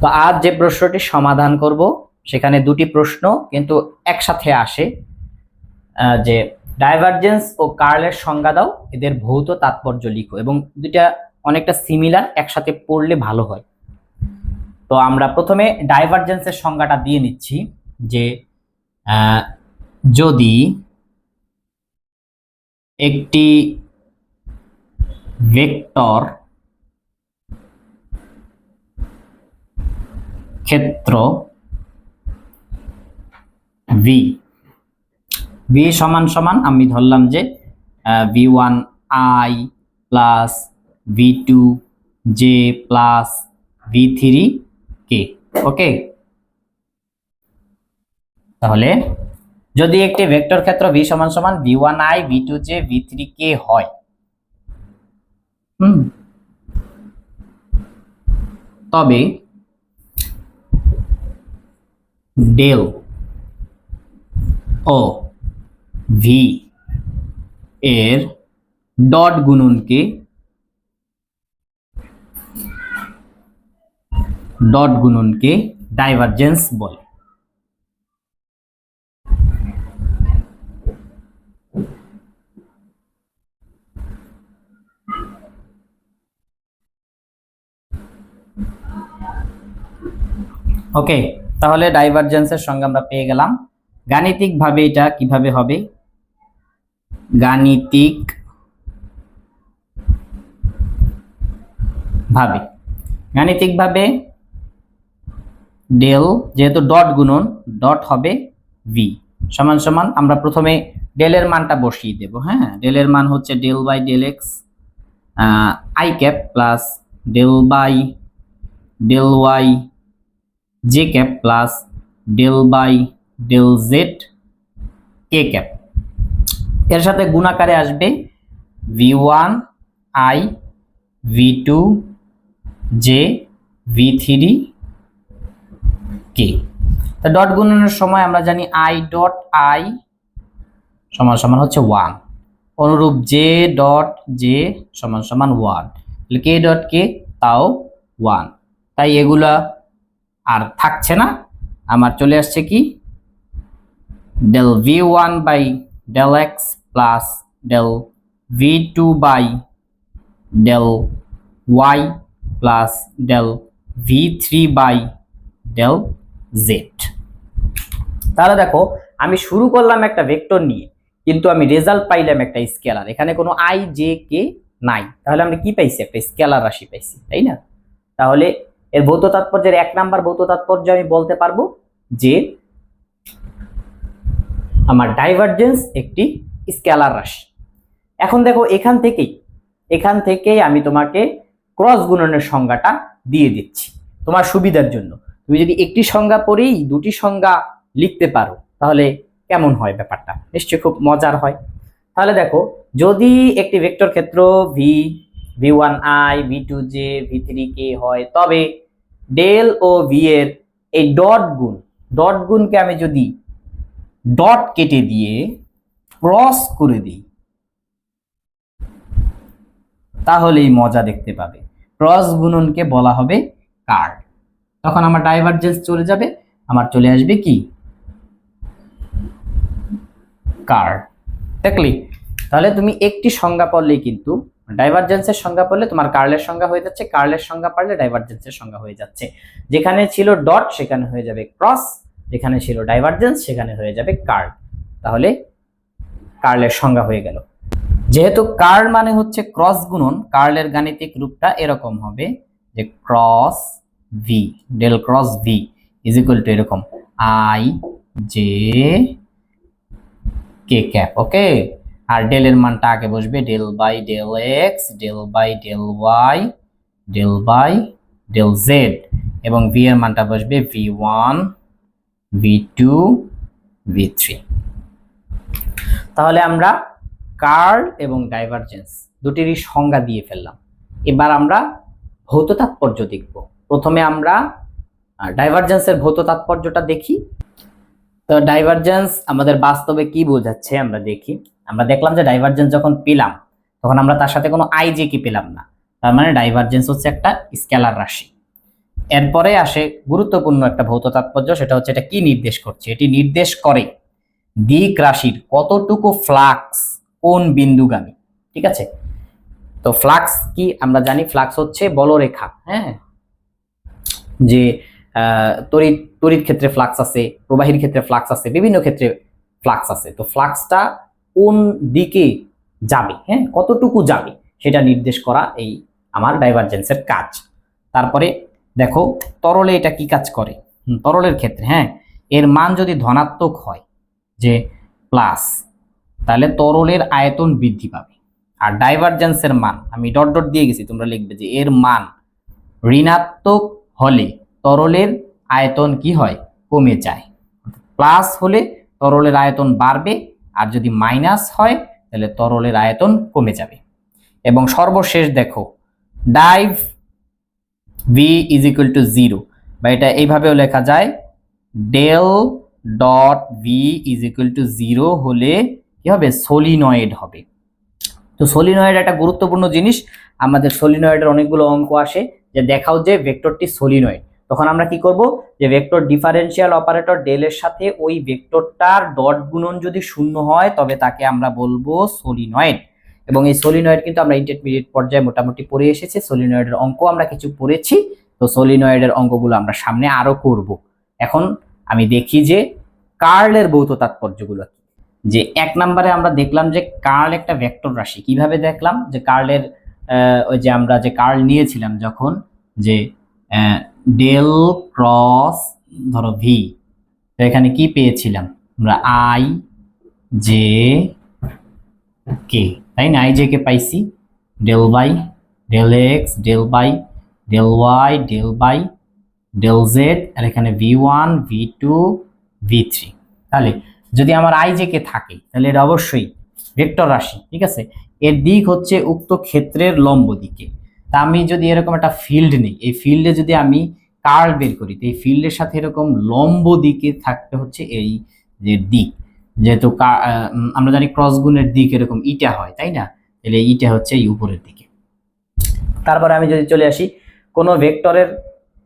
তো আজ যে প্রশ্নটি সমাধান করব, সেখানে দুটি প্রশ্ন কিন্তু একসাথে আসে যে ডাইভারজেন্স ও কার্লের সংজ্ঞা দাও, এদের ভৌত তাৎপর্য লিখো এবং দুইটা অনেকটা সিমিলার একসাথে পড়লে ভালো হয়। তো আমরা প্রথমে ডাইভারজেন্সের সংজ্ঞাটা দিয়ে নিচ্ছি, যে যদি একটি ভেক্টর ক্ষেত্র ভি ভি সমান সমান আমি ধরলাম যে V one I plus V two J plus V three K okay তাহলে যদি একটি ভেক্টর ক্ষেত্র ভি সমান সমান V one I V two J V three K হয়, হুম? তবে ডেল ও ভি এর ডট গুণনকে ডট গুণনকে ডাইভারজেন্স বলে ওকে তাহলে ডাইভারজেন্সের সঙ্গে আমরা পেয়ে গেলাম। গাণিতিকভাবে এটা কীভাবে হবে? গাণিতিক ভাবে। গাণিতিকভাবে ডেল যেহেতু ডট গুণন ডট হবে ভি সমান সমান আমরা প্রথমে ডেলের মানটা বসিয়ে দেব হ্যাঁ? ডেলের মান হচ্ছে del by del X I cap plus del by del Y J cap plus del by del Z K cap. এর সাথে গুণাকারে আসবে V one, I, V two, J, V three, K. তা ডট গুণনের সময় আমরা জানি আই ডট আই সমান সমান হচ্ছে ওয়ান। অনুরূপ জে ডট জে সমান সমান ওয়ান। কে ডট কে? তাও ওয়ান। তাই এগুলা আর থাকছে না। আমার চলে আসছে কি? Del V one by del X plus del V two by del Y plus del V three by del Z তাহলে দেখো, আমি শুরু করলাম একটা ভেক্টর নিয়ে, কিন্তু আমি রেজাল্ট পাইলাম একটা স্কেলার এখানে কোনো আই জে কে নাই। তাহলে আমরা কি পাইছি? একটা স্কেলার রাশি পাইছি, তাই না? তাহলে এর ভৌত তাৎপর্যের এক নাম্বার ভৌত তাৎপর্য আমি বলতে পারব যে আমার ডাইভারজেন্স একটি স্কেলার রাশি। এখন দেখো এখান থেকেই এখান থেকেই আমি তোমাকে ক্রস গুণনের সংজ্ঞাটা দিয়ে দিচ্ছি তোমার সুবিধার জন্য। তুমি যদি একটি সংজ্ঞা পড়েই দুটি সংজ্ঞা লিখতে পারো, তাহলে কেমন হয় ব্যাপারটা? নিশ্চয়ই খুব মজার হয়। তাহলে দেখো, যদি একটি ভেক্টর ক্ষেত্র V V one I V two J V three K হয়, তবে ডেল ও ভি এর এই ডট গুণ ডট গুণকে আমি যদি ডট কেটে দিয়ে ক্রস করে দিই, তাহলেই মজা দেখতে পাবে। ক্রস গুণনকে বলা হবে কার্ড তখন আমার ডাইভারজেন্স চলে যাবে, আমার চলে আসবে কি? কার্ড দেখলি? তাহলে তুমি একটি সংজ্ঞা পড়লেই কিন্তু ডাইভারজেন্সের সংজ্ঞা পড়লে তোমার কার্লের সংজ্ঞা হয়ে যাচ্ছে কার্লের সংজ্ঞা পড়লে ডাইভারজেন্সের সংজ্ঞা হয়ে যাচ্ছে। যেখানে ছিল ডট সেখানে হয়ে যাবে ক্রস যেখানে ছিল ডাইভারজেন্স সেখানে হয়ে যাবে কার্ল তাহলে কার্লের সংজ্ঞা হয়ে গেল। যেহেতু কার্ল মানে হচ্ছে ক্রস গুণন কার্লের গাণিতিক রূপটা এরকম হবে যে cross V del cross V is equal to এরকম I J K cap okay আর ডেলের মানটা আগে বসবে del by del X del by del Y del by del Z এবং ভি এর মানটা বসবে V one V two V three তাহলে আমরা কার্ল এবং ডাইভারজেন্স দুটিরই সংজ্ঞা দিয়ে ফেললাম। এবার আমরা ভৌত তাৎপর্য দেখব। প্রথমে আমরা ডাইভারজেন্সের ভৌত তাৎপর্যটা দেখি। তো ডাইভারজেন্স আমাদের বাস্তবে কি বোঝাচ্ছে আমরা দেখি। আমরা দেখলাম যে ডাইভারজেন্স যখন পেলাম, তখন আমরা তার সাথে কোনো আই জে কি পেলাম না। তার মানে ডাইভারজেন্স হচ্ছে একটা স্কেলার রাশি। এরপরে আসে গুরুত্বপূর্ণ একটা ভৌত তাৎপর্য, সেটা হচ্ছে এটা কি নির্দেশ করছে? এটি নির্দেশ করে দিক রাশির কতটুকু ফ্লাক্স কোন বিন্দুগামী, ঠিক আছে? তো ফ্লাক্স কি আমরা জানি? ফ্লাক্স হচ্ছে বলরেখা হ্যাঁ? যে তড়িৎ তড়িৎ ক্ষেত্রে ফ্লাক্স আছে, প্রবাহীর ক্ষেত্রে ফ্লাক্স আছে, বিভিন্ন ক্ষেত্রে ফ্লাক্স আছে। তো ফ্লাক্সটা কোন দিকে যাবে হ্যাঁ? কতটুকু যাবে, সেটা নির্দেশ করা এই আমার ডাইভারজেন্সের কাজ। তারপরে দেখো, তরলে এটা কি কাজ করে? তরলের ক্ষেত্রে হ্যাঁ? এর মান যদি ধনাত্মক হয়, যে প্লাস তাহলে তরলের আয়তন বৃদ্ধি পাবে। আর ডাইভারজেন্সের মান, আমি ডট ডট দিয়ে গেছি, তোমরা লিখবে যে এর মান ঋণাত্মক হলে তরলের আয়তন কি হয়? কমে যায়। প্লাস হলে তরলের আয়তন বাড়বে আর যদি মাইনাস হয়, তাহলে তরলের আয়তন কমে যাবে। এবং সর্বশেষ দেখো, div V is equal to zero বা এটা এইভাবেও লেখা যায় del dot V is equal to zero হলে কি হবে? সলিনয়েড হবে। তো সলিনয়েড একটা গুরুত্বপূর্ণ জিনিস, আমাদের সলিনয়েডের অনেকগুলো অঙ্ক আসে, যে দেখাও যে ভেক্টরটি সলিনয়েড তখন আমরা কি করব? যে ভেক্টর ডিফারেন্সিয়াল অপারেটর ডেলের সাথে ওই ভেক্টরটার ডট গুণন যদি শূন্য হয়, তবে তাকে আমরা বলব সলিনয়েড এবং এই সলিনয়েড কিন্তু আমরা ইন্টারমিডিয়েট পর্যায়ে মোটামুটি পড়ে এসেছি। সলিনয়েডের অঙ্ক আমরা কিছু পড়েছি। তো সলিনয়েডের অঙ্কগুলো আমরা সামনে আরও করব। এখন আমি দেখি যে কার্লের ভৌত তাৎপর্যগুলো কি। যে এক নম্বরে আমরা দেখলাম যে কার্ল একটা ভেক্টর রাশি। কীভাবে দেখলাম? যে কার্লের ওই যে আমরা যে কার্ল নিয়েছিলাম যখন, যে ডেল ক্রস, ধরো ভি। তো এখানে কি পেয়েছিলাম? আমরা আই, জে, কে। তাই না? আই, জে, কে পাইছি। Del by del X, del by del Y, del by del Z, আর এখানে V one, V two, V three. তাহলে যদি আমার আই, জে, কে থাকে, তাহলে এটা অবশ্যই ভেক্টর রাশি, ঠিক আছে? এর দিক হচ্ছে উক্ত ক্ষেত্রের লম্ব দিকে। তা আমি যদি এরকম একটা ফিল্ড নিই, এই ফিল্ডে যদি আমি কার্ল বের করি, তো এই ফিল্ডের সাথে এরকম লম্ব দিকে থাকতে হচ্ছে এই যে দিক। যেহেতু আমরা জানি ক্রস গুণের দিক এরকম ইটা হয়, তাই না? তাহলে ইটা হচ্ছে এই উপরের দিকে। তারপরে আমি যদি চলে আসি, কোনো ভেক্টরের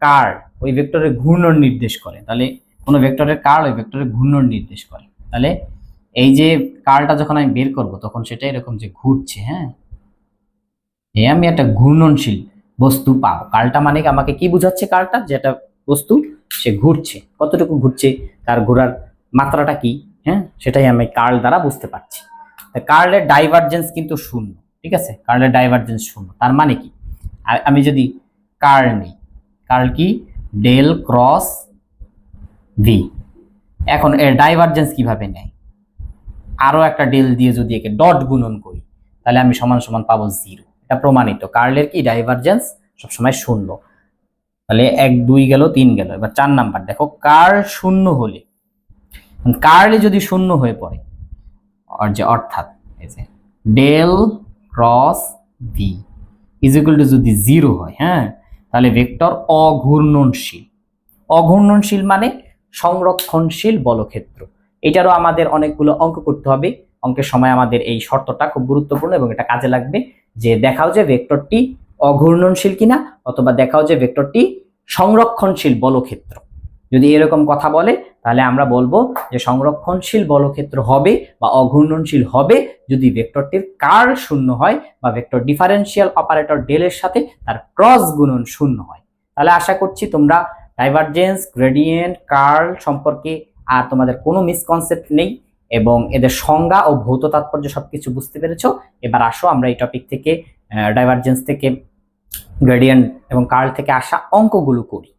কার্ল ওই ভেক্টরের ঘূর্ণন নির্দেশ করে। তাহলে কোনো ভেক্টরের কার্ল ওই ভেক্টরের ঘূর্ণন নির্দেশ করে। তাহলে এই যে কার্লটা যখন আমি বের করব, তখন সেটা এরকম যে ঘুরছে হ্যাঁ? এই আমি একটা ঘূর্ণনশীল বস্তু পাবো। কালটা মানে আমাকে কি বুঝাচ্ছে কার্লটা যেটা বস্তু, সে ঘুরছে। কতটুকু ঘুরছে? তার ঘোরার মাত্রাটা কি? হ্যাঁ সেটাই আমি কার্ল দ্বারা বুঝতে পারছি। তা কার্লের ডাইভারজেন্স কিন্তু শূন্য, ঠিক আছে? কার্লের ডাইভারজেন্স শূন্য। তার মানে কি? আমি যদি কার্ল নিই, কার্ল কি? ডেল ক্রস ভি এখন এর ডাইভারজেন্স কীভাবে নেয়? আরও একটা ডেল দিয়ে যদি একে ডট গুণন করি, তাহলে আমি সমান সমান পাবো জিরো। এটা প্রমাণিত। কার্লের কি? ডাইভারজেন্স সবসময় শূন্য। তাহলে এক, দুই গেল, তিন গেল। এবার চার নাম্বার। দেখো কার্ল শূন্য হলে কার্লে যদি শূন্য হয়ে পড়ে যে অর্থাৎ, এই যে, del cross V is to যদি জিরো হয় হ্যাঁ তাহলে ভেক্টর অঘূর্ণনশীল। অঘূর্ণনশীল মানে সংরক্ষণশীল বলক্ষেত্র। এটারও আমাদের অনেকগুলো অঙ্ক করতে হবে। অঙ্কের সময় আমাদের এই শর্তটা খুব গুরুত্বপূর্ণ এবং এটা কাজে লাগবে। যে দেখাও যে ভেক্টরটি অঘূর্ণনশীল কিনা, অথবা দেখাও যে ভেক্টরটি সংরক্ষণশীল বলক্ষেত্র। যদি এরকম কথা বলে, তাহলে আমরা বলব যে সংরক্ষণশীল বলক্ষেত্র হবে বা অঘূর্ণনশীল হবে যদি ভেক্টরটির কার শূন্য হয় বা ভেক্টর ডিফারেন্সিয়াল অপারেটর ডেলের সাথে তার ক্রস গুণন শূন্য হয়। তাহলে আশা করছি তোমরা ডাইভারজেন্স গ্রেডিয়েন্ট কার্ল সম্পর্কে আর তোমাদের কোনো মিসকনসেপ্ট নেই। এবং এদের সংজ্ঞা ও ভৌত তাৎপর্য সবকিছু বুঝতে পেরেছ। এবার আসো আমরা এই টপিক থেকে ডাইভারজেন্স থেকে গ্রেডিয়েন্ট এবং কার্ল থেকে আসা অঙ্কগুলো করি।